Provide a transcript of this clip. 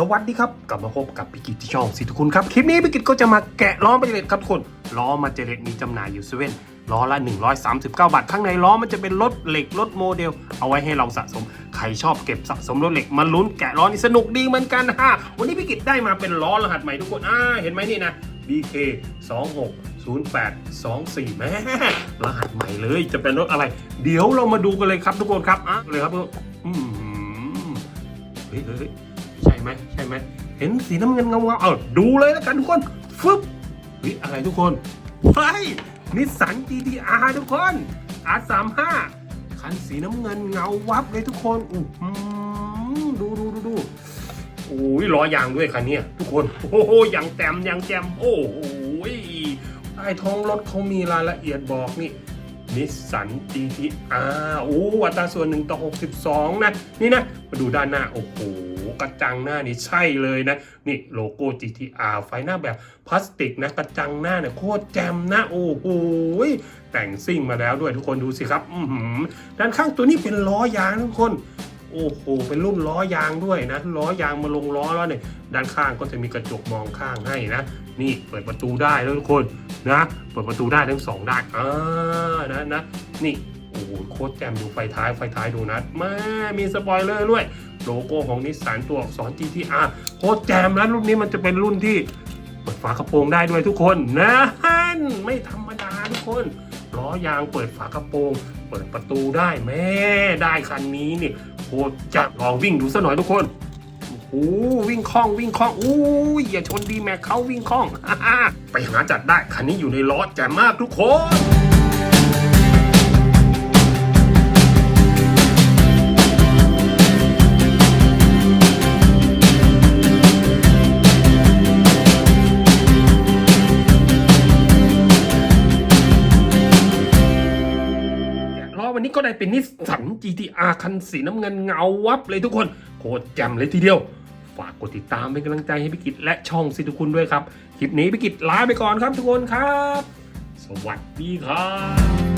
สวัสดีครับ กลับมาพบกับพิกิตที่ช่องสิทุกคุณครับ คลิปนี้พิกิตก็จะมาแกะล้อมาเจเลตครับทุกคนล้อมาเจเลตมีจำหน่ายอยู่เซเว่นล้อละ 139 บาท ข้างในล้อมันจะเป็นรถเหล็กรถโมเดล เอาไว้ให้เราสะสม ใครชอบเก็บสะสมรถเหล็กมาลุ้นแกะล้อนี่สนุกดีเหมือนกันฮะวันนี้พิกิตได้มาเป็นล้อรหัสใหม่ทุกคนอ่าเห็นไหมนี่นะ BK 26 08 24แม่รหัสใหม่เลยจะเป็นรถอะไร เดี๋ยวเรามาดูกันเลยครับทุกคนครับอะเลยครับอืมเฮ้ยเฮ้ยเฮ้ย ใช่ไหมใช่ไหมเห็นสีน้ำเงินเงาเงาๆเอาดูเลยแล้วกันทุกคนฟึบเฮ้ยอะไรทุกคนเฮ้ยนิสสัน GTR ทุกคน R35 คันสีน้ำเงินเงาวับเลยทุกคนอู้หูดูดูดูดูโอ้ยล้อยางด้วยคันนี้ทุกคน โอ้โหอย่างแต้มอย่างแจมโอ้โหใต้ท้องรถเขามีรายละเอียดบอกนี่นิสสัน GTR โอ้อัตราส่วน1ต่อ 62 นะ นี่นะ มาดูด้านหน้า โอ้โห กระจังหน้านี่ใช่เลยนะ นี่โลโก้ GTR ไฟหน้าแบบพลาสติกนะกระจังหน้าเนี่ยโคตรแจ่มนะโอ้โหแต่งซิ่งมาแล้วด้วยทุกคนดูสิครับอืด้านข้างตัวนี้เป็นล้อยางทุกคนโอ้โห เป็นรุ่นล้อยางด้วยนะ ล้อยางมาลงล้อแล้วเนี่ย ด้านข้างก็จะมีกระจกมองข้างให้นะ นี่เปิดประตูได้แล้วทุกคนนะ เปิดประตูได้ทั้งสองด้านอ่านะนะ นี่ โอ้โห โคตรแจ่มดูไฟท้าย ไฟท้ายดูนะแม่มีสปอยเลอร์ด้วย โลโก้ของนิสสันตัวอักษร GTR โคตรแจมแล้วรุ่นนี้มันจะเป็นรุ่นที่เปิดฝากระโปรงได้ด้วยทุกคนนะฮันไม่ธรรมดาทุกคนล้อยางเปิดฝากระโปรง เปิดประตูได้แม่ได้คันนี้นี่โคตรจะลองวิ่งดูซะหน่อยทุกคนโอ้วิ่งคล่องวิ่งคล่องอู้ยอย่าชนดีแม็กเขาวิ่งคล่องไปหาจัดได้คันนี้อยู่ในล้อแจ่มมากทุกคน นี้ก็ได้เป็นนิสสัน GTR คันสีน้ำเงินเงาวับเลยทุกคน โคตรแจ่มเลยทีเดียว ฝากกดติดตามเป็นกำลังใจให้พิกิจและช่องสิทุกคุณด้วยครับ คลิปนี้พิกิจลาไปก่อนครับทุกคนครับ สวัสดีครับ